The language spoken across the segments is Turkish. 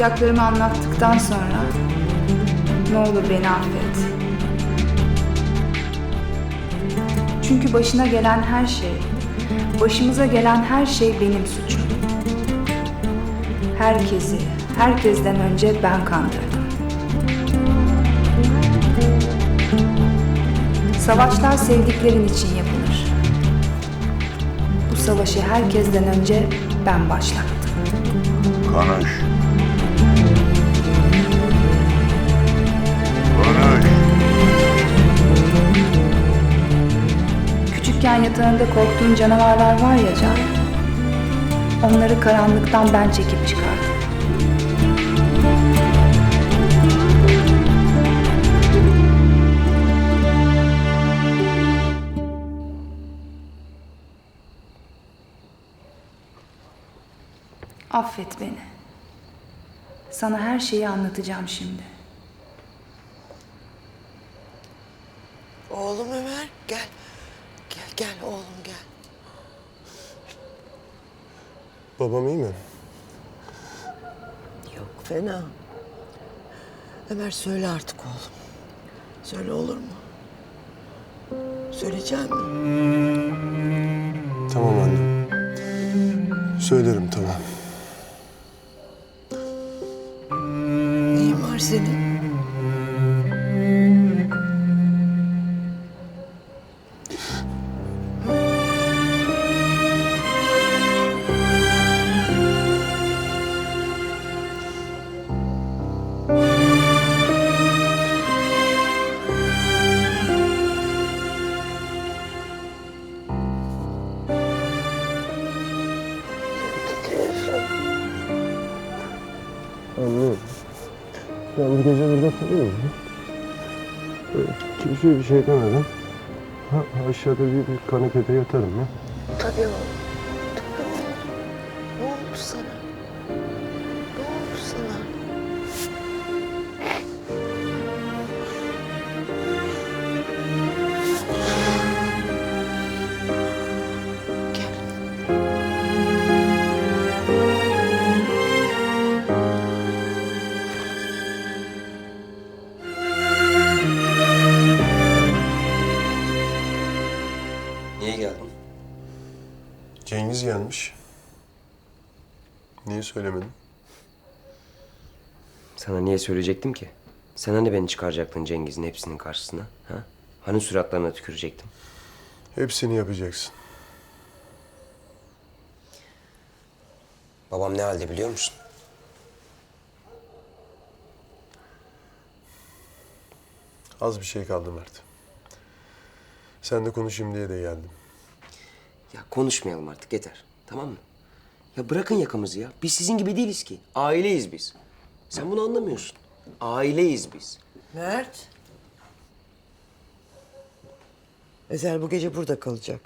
Yapacaklarımı anlattıktan sonra ne olur beni affet. Çünkü başına gelen her şey, başımıza gelen her şey benim suçum. Herkesi, herkesten önce ben kandırdım. Savaşlar sevdiklerin için yapılır. Bu savaşı herkesten önce ben başlattım. Konuş. Küçükken yatağında korktuğun canavarlar var ya Can. Onları karanlıktan ben çekip çıkardım. Affet beni. Sana her şeyi anlatacağım şimdi. Oğlum Ömer gel. Gel oğlum gel. Babam iyi mi? Yok fena. Ömer söyle artık oğlum. Söyle olur mu? Söyleyecek mi? Tamam anne. Söylerim tamam. Neyin var senin? Anne. Ben bu gece burada? Böyle Kimseye bir şey demeden. Ha, aşağıda bir, bir kanepede yatarım ya. Tabii oğlum. Cengiz gelmiş. Niye söylemedin? Sana niye söyleyecektim ki? Sen hani beni çıkaracaktın Cengiz'in hepsinin karşısına? Ha? Hani suratlarına tükürecektim? Hepsini yapacaksın. Babam ne halde biliyor musun? Az bir şey kaldı Mert. Sen de konuşayım diye de geldim. Ya konuşmayalım artık yeter. Tamam mı? Ya bırakın yakamızı ya. Biz sizin gibi değiliz ki. Aileyiz biz. Sen bunu anlamıyorsun. Aileyiz biz. Mert. Ezel bu gece burada kalacak.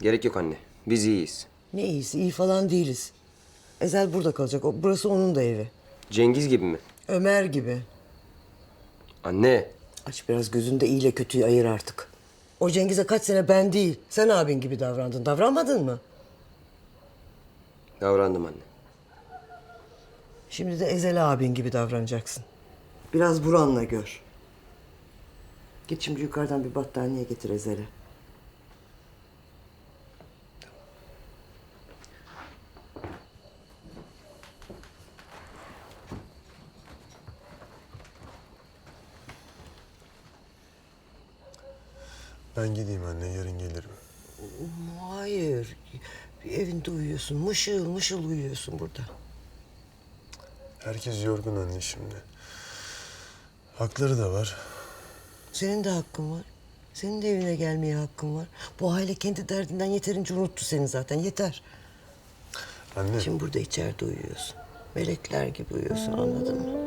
Gerek yok anne. Biz iyiyiz. Ne iyisi, iyi falan değiliz. Ezel burada kalacak. O, burası onun da evi. Cengiz gibi mi? Ömer gibi. Anne. Aç biraz gözünde iyiyle kötüyü ayır artık. O Cengiz'e kaç sene ben değil, sen abin gibi davrandın. Davranmadın mı? Davrandım anne. Şimdi de Ezel abin gibi davranacaksın. Biraz Buran'la gör. Git şimdi yukarıdan bir battaniye getir Ezel'e. Ben gideyim anne, yarın gelirim. Hayır. Evinde uyuyorsun. Mışıl mışıl uyuyorsun burada. Herkes yorgun anne şimdi. Hakları da var. Senin de hakkın var. Senin de evine gelmeye hakkın var. Bu aile kendi derdinden yeterince unuttu seni zaten. Yeter. Anne. Şimdi burada içeride uyuyorsun. Melekler gibi uyuyorsun anladın mı?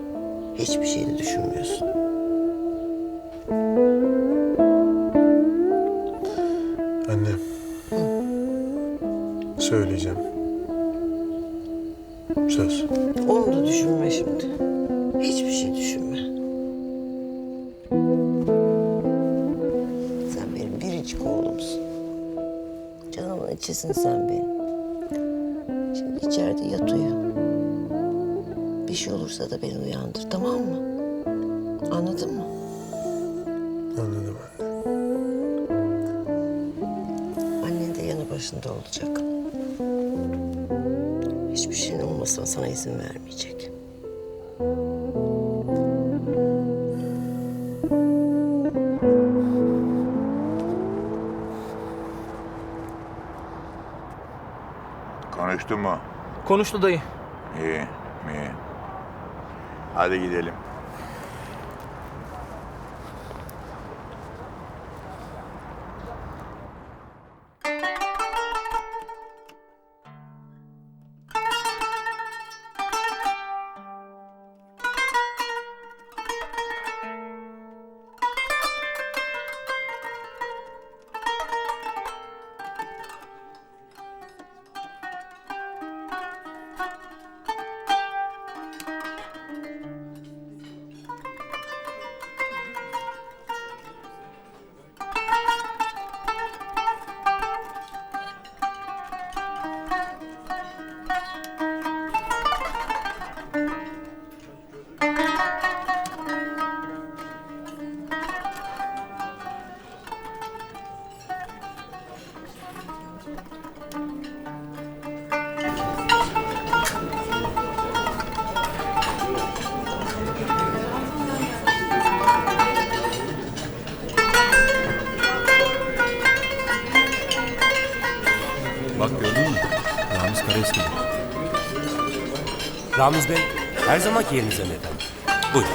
Hiçbir şey de düşünmüyorsun. Söyleyeceğim. Söz. Onu da düşünme şimdi. Hiçbir şey düşünme. Sen benim biricik oğlumsun. Canımın içisin sen benim. Şimdi içeride yat uyu. Bir şey olursa da beni uyandır tamam mı? Anladın mı? Anladım anne. Annen de yanı başında olacak. Olmasına sana izin vermeyecek. Konuştun mu? Konuştu dayı. İyi, iyi. Hadi gidelim. Ramiz Bey, her zamanki yerinize mi efendim? Buyurun.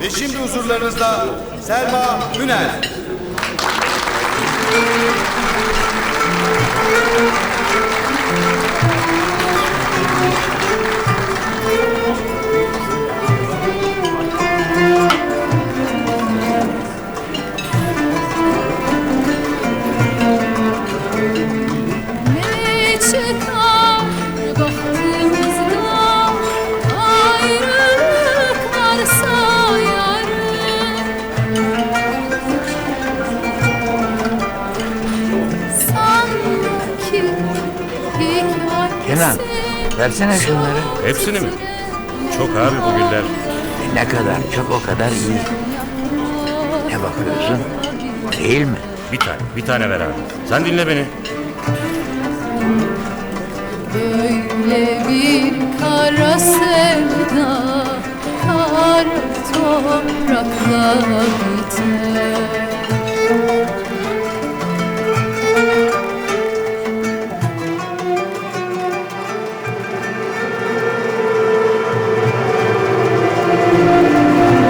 Ve şimdi huzurlarınızda Selma Ünel. Thank you. Versene şunları. Hepsini mi? Çok abi bu güller. Ne kadar çok o kadar iyi. Ne bakıyorsun? Değil mi? Bir tane, bir tane ver abi. Sen dinle beni. Böyle bir kara sevda Kara toprakla